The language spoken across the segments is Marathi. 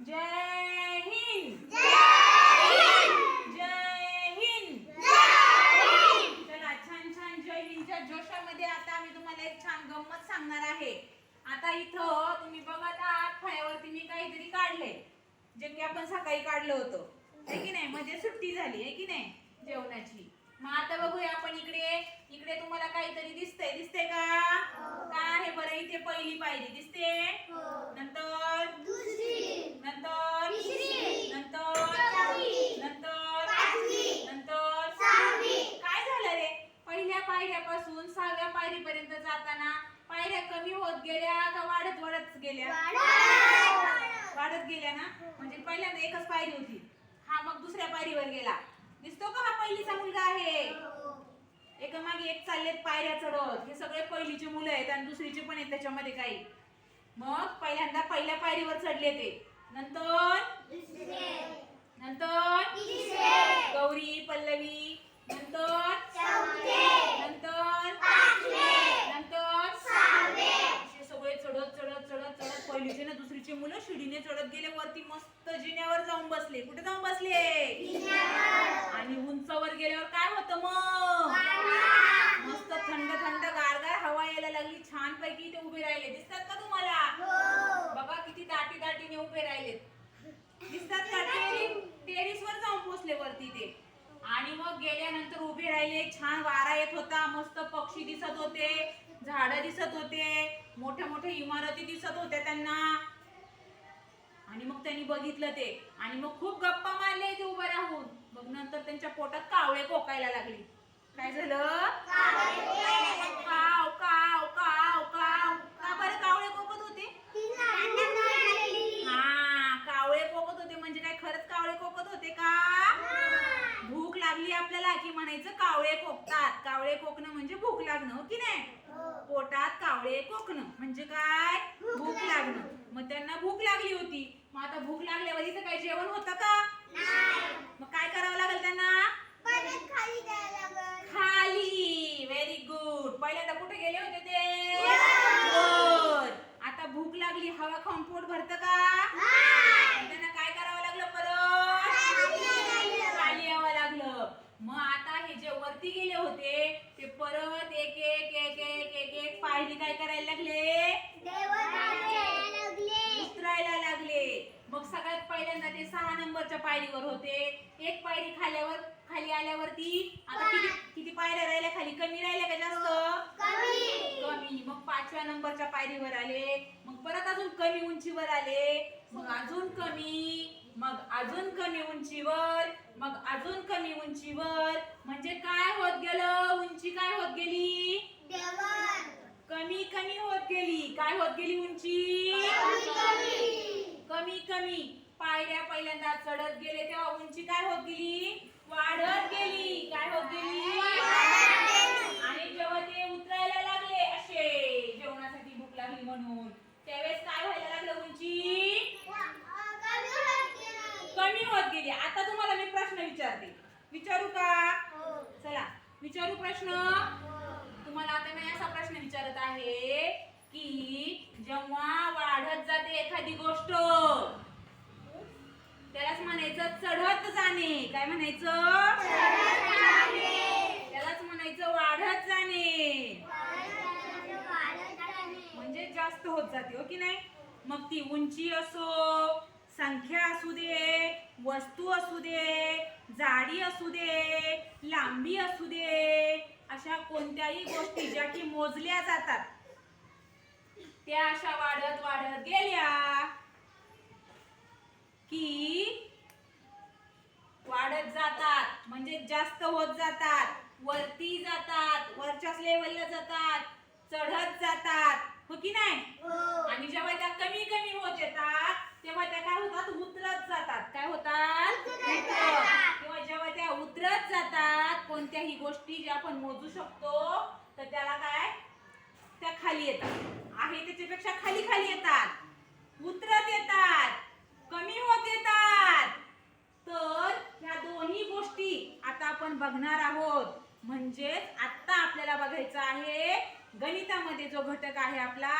जय हिंद। जय हिंद चला छान छान जय हिंदच्या जोशामध्ये आता मी तुम्हाला एक छान गंमत सांगणार आहे. आता इथं तुम्ही बघत आहात फळ्यावरती मी काहीतरी काढले जे की आपण सकाळी काढलं होतं. आहे की नाही? म्हणजे सुट्टी झाली आहे की नाही? जेवणाची. मग आता बघूया आपण इकडे इकडे तुम्हाला काहीतरी दिसतंय. दिसतंय का? काय आहे बरं इथे पहिली पायरी? दिसते? नंतर? नंतर? नंतर? नंतर? नंतर? काय झालं रे? पहिल्या पायऱ्यापासून सहाव्या पायरीपर्यंत जाताना पायऱ्या कमी होत गेल्या का वाढत वाढत गेल्या? वाढत गेल्या ना? म्हणजे पहिल्यांदा एकच पायरी होती. हा मग दुसऱ्या पायरीवर गेला. दिसतो का हा पहिलीचा मुलगा आहे? एकामागे एक चाललेत पायऱ्या चढत. हे सगळे पहिलीचे मुलं आहेत आणि दुसरीचे पण आहेत त्याच्यामध्ये काही. मग पहिल्यांदा पहिल्या पायरीवर चढले ते. नंतर? नंतर? गौरी पल्लवी. नंतर? नंतर? नंतर? सगळे चढत चढत चढत चढत. पहिलीचे ना दुसरीचे मुलं शिडीने चढत गेले. वरती मस्त जिन्यावर जाऊन बसले. कुठे जाऊन बसले? उंचावर गेल्यावर काय होतं मग? मस्त थंड थंड गारगार हवा यायला लागली. छान पैकी ते उभे राहिले. दिसतात का तुम्हाला? बघा किती दाटी दाटीने उभे राहिलेत. दिसतात का? टेरिस वर जाऊन पोचले वरती ते. आणि मग गेल्यानंतर उभे राहिले. छान वारा येत होता. मस्त पक्षी दिसत होते. झाडं दिसत होते. मोठ्या मोठ्या इमारती दिसत होत्या त्यांना. आणि मग त्यांनी बघितलं ते. आणि मग खूप गप्पा मारले ते उभे राहून. मग नंतर त्यांच्या पोटात कावळे कोकायला लागली. काय झालं काव काव काव काव का बरं कावळे कोकत होते हा कावळे कोकत होते म्हणजे काय खरंच कावळे कोकत होते का भूक लागली आपल्याला की म्हणायचं कावळे कोकतात कावळे कोकणं म्हणजे भूक लागणं हो की नाही पोटात कावळे कोकणं म्हणजे काय भूक लागणं मग त्यांना भूक लागली होती मग आता भूक लागल्यावर इथं काय जेवण होतं का? मग काय करावं लागेल त्यांना? खाली व्हेरी गुड पहिल्यांदा कुठे गेले होते ते? वर. आता भूक लागली हवा खाऊन पोट भरतं का? त्यांना काय करावं लागलं परत? खाली यावं लागलं. मग आता हे जे वरती गेले होते ते परत एक एक एक एक एक एक पायरी काय करायला लागले उतरायला लागले मग सगळ्यात पहिल्यांदा ते सहा नंबरच्या पायरीवर होते. एक पायरी खाल्यावर खाली आल्यावरती आता किती किती पायऱ्या राहिल्या? खाली कमी राहिल्या का जास्त? कमी. मग पाचव्या नंबरच्या पायरीवर आले. मग परत अजून कमी उंचीवर आले. मग अजून कमी. मग अजून कमी उंचीवर. मग अजून कमी उंचीवर. म्हणजे काय होत गेलं? उंची काय होत गेली? कमी कमी होत गेली. काय होत गेली उंची? कमी कमी. पायऱ्या पहिल्यांदा चढत गेले तेव्हा उंची काय होत गेली? वाढत गेली. काय होत गेली? आणि जेव्हा ते उतरायला लागले असे जेवणासाठी भूक लागली म्हणून. त्यावेळेस काय व्हायला लागलं उंची? कमी होत गेली. आता तुम्हाला मी प्रश्न विचारते. विचारू का? चला विचारू प्रश्न. तुम्हाला आता मी असा प्रश्न विचारत आहे की जेव्हा वाढत जाते एखादी गोष्ट त्यालाच म्हणायचं चढत जाणे. काय म्हणायचं? त्यालाच म्हणायचं वाढत जाणे. म्हणजे जास्त होत जाते हो की नाही? मग ती उंची असो संख्या असू दे वस्तू असू दे जाडी असू दे लांबी असू दे अशा कोणत्याही गोष्टी ज्या की मोजल्या जातात. त्या अशा वाढत वाढत गेल्या. की वाढत जातात म्हणजे जास्त होत जातात वरती जातात वरच्याच लेवलला जातात चढत जातात. हो की नाही? आणि जेव्हा त्या कमी कमी होत येतात तेव्हा त्या काय होतात? उतरत जातात. काय होतात. किंवा जेव्हा त्या उतरत जातात कोणत्याही गोष्टी ज्या आपण मोजू शकतो तर त्याला काय? त्या खाली येतात. आहे त्याच्यापेक्षा खाली खाली येतात. उतरत येतात. कमी होत येतात. तर ह्या दोन्ही गोष्टी आता आपण बघणार आहोत. म्हणजेच आता आपल्याला बघायचं आहे गणितामध्ये जो घटक आहे आपला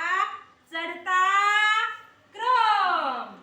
चढता क्रम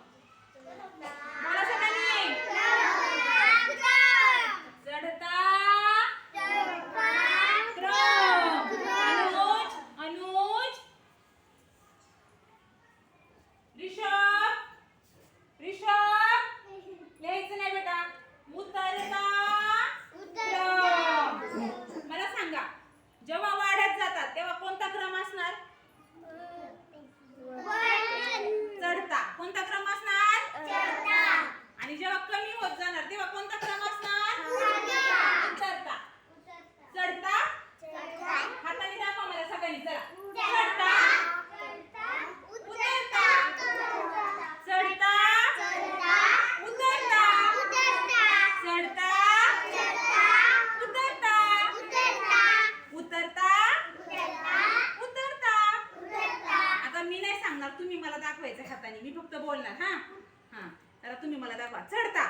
मला दाखवा चढता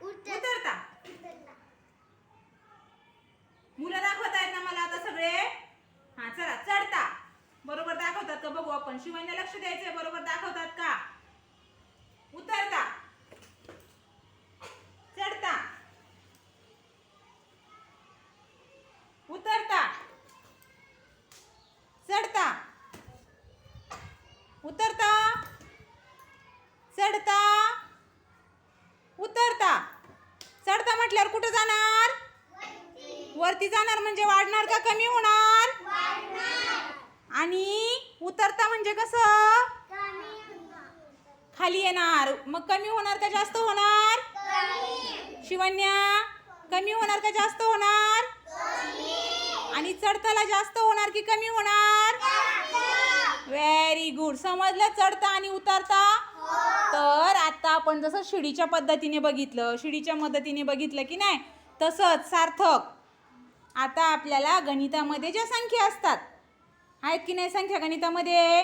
उतरता मुलं दाखवतायत ना मला आता सगळे हा चला चढता बरोबर दाखवतात का बघू आपण शिवांना लक्ष द्यायचंय बरोबर दाखवतात का? उतरता. चढता. उतरता. चढता. उतरता. चढता. उतरता. चढता म्हटल्यावर कुठं जाणार? वरती जाणार म्हणजे वाढणार का कमी होणार? आणि उतरता म्हणजे कसं? खाली येणार. मग कमी होणार का जास्त होणार? शिवन्या कमी होणार का जास्त होणार? आणि चढताला जास्त होणार की कमी होणार? व्हेरी गुड समजलं चढता आणि उतरता? तर आता आपण जसं शिडीच्या पद्धतीने बघितलं शिडीच्या मदतीने बघितलं की नाही तसंच सार्थक. आता आपल्याला गणितामध्ये ज्या संख्या असतात आहेत की नाही संख्या गणितामध्ये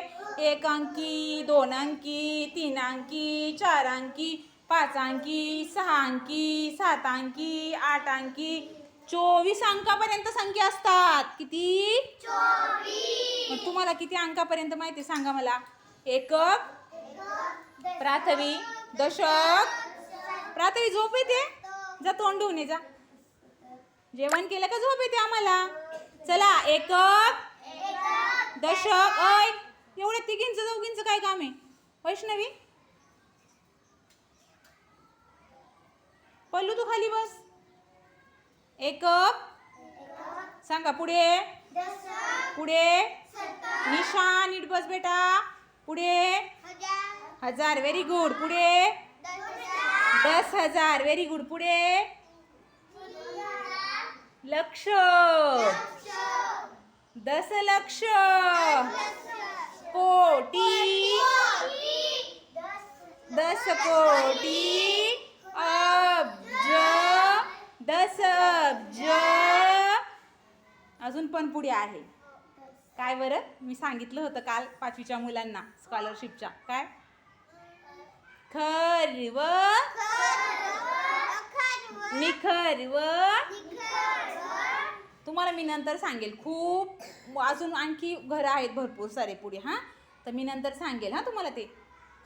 एक अंकी दोन अंकी तीन अंकी चार अंकी पाच अंकी सहा अंकी सात अंकी आठ अंकी. चोवीस अंकापर्यंत संख्या असतात. किती? मग तुम्हाला किती अंकापर्यंत माहिती सांगा मला. एकक प्राथमिक दशक प्राथमिक झोप येते? जा तोंड ये जा. जेवण केलं का झोप येते आम्हाला? चला एकक दशक अय एवढ्या तिघींचं चौघींचं काय काम आहे? वैष्णवी? पल्लू तू खाली बस. एकक. सांगा पुढे. पुढे. निशा नीट बस बेटा. पुढे. हजार व्हेरी गुड पुढे. दस हजार व्हेरी गुड पुढे. लक्ष. दशलक्ष. कोटी. दस कोटी अब्ज. दस अब्ज अजून पण पुढे आहे. काय बरं? मी सांगितलं होतं काल पाचवीच्या मुलांना स्कॉलरशिपच्या काय? खर्व. निखर्व. तुम्हाला मी नंतर सांगेल. खूप अजून आणखी घरं आहेत भरपूर सारे पुढे हां? तर मी नंतर सांगेल हां तुम्हाला ते.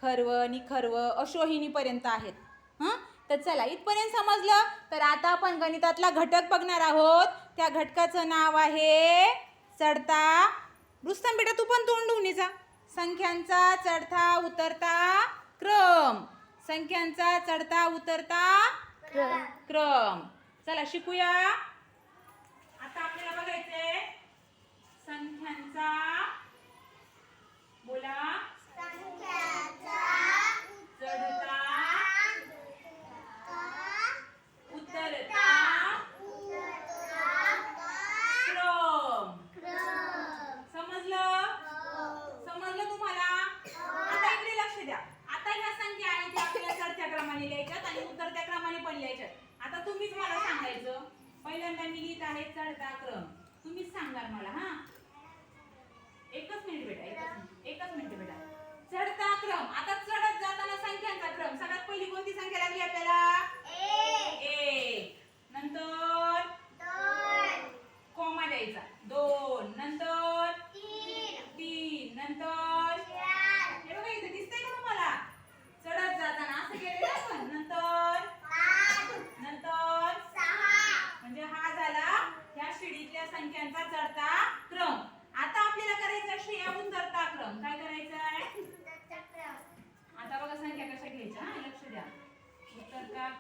खर्व निखर्व अशोहिनीपर्यंत आहेत हां? तर चला इथपर्यंत समजलं? तर आता आपण गणितातला घटक बघणार आहोत. त्या घटकाचं नाव आहे चढता रुस्तम बेटा तू पण तोंड ये जा. संख्यांचा चढता उतरता क्रम. संख्यांचा चढता उतरता क्रम. चला शिकूया आता आपल्याला बघायचंय संख्यांचा? बोला. चढता. उतरता. क्रम. समजलं? समजलं तुम्हाला? आता इकडे लक्ष द्या. आता ह्या संख्या आहेत त्या आपल्याला चढत्या क्रमाने लिहायच्यात आणि उतरत्या क्रमाने पण लिहायच्यात. आता तुम्हीच मला सांगायचं. पहिल्यांदा मी लिहित आहे चढता क्रम. तुम्हीच सांगणार मला हा? एकच मिनिट बेटा एकच मिनिट एकच मिनिट बेटा. चढता क्रम. आता चढत जाताना संख्यांचा क्रम. सगळ्यात पहिली कोणती संख्या लागली आपल्याला? एक. नंतर?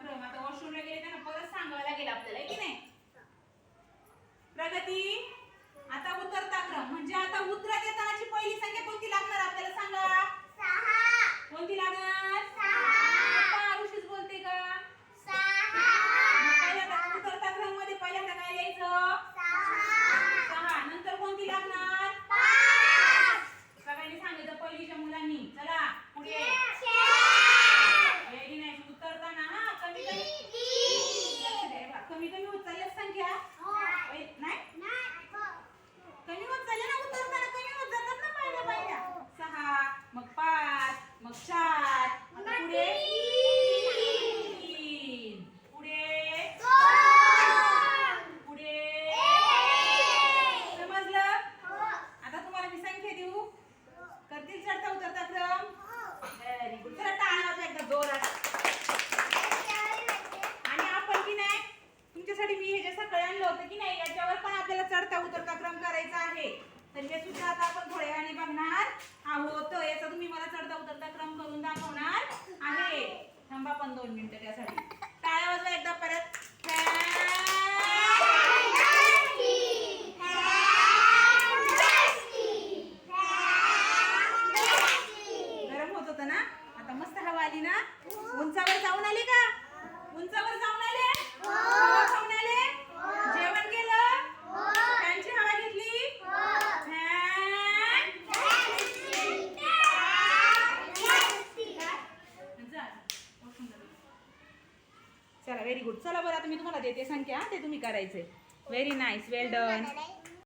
क्रम आता वॉशरूमला गेले त्यांना परत सांगायला लागेल आपल्याला की नाही? प्रगती? उतरकाक्रम करायचा आहे. तर हे सुद्धा आता आपण थोड्या वेळाने बघणार आहोत. याचा तुम्ही मला चढता उतरता क्रम करून दाखवणार आहे. थांबा पण दोन मिनिटं त्यासाठी. टाळ्या वाजवा एकदा परत. गरम होत होतं ना? आता मस्त हवा आली ना? उंचावर जाऊन आली का? उंचावर जाऊन बरं आता मी तुम्हाला देते संख्या ते तुम्ही करायचंय व्हेरी नाईस वेल डन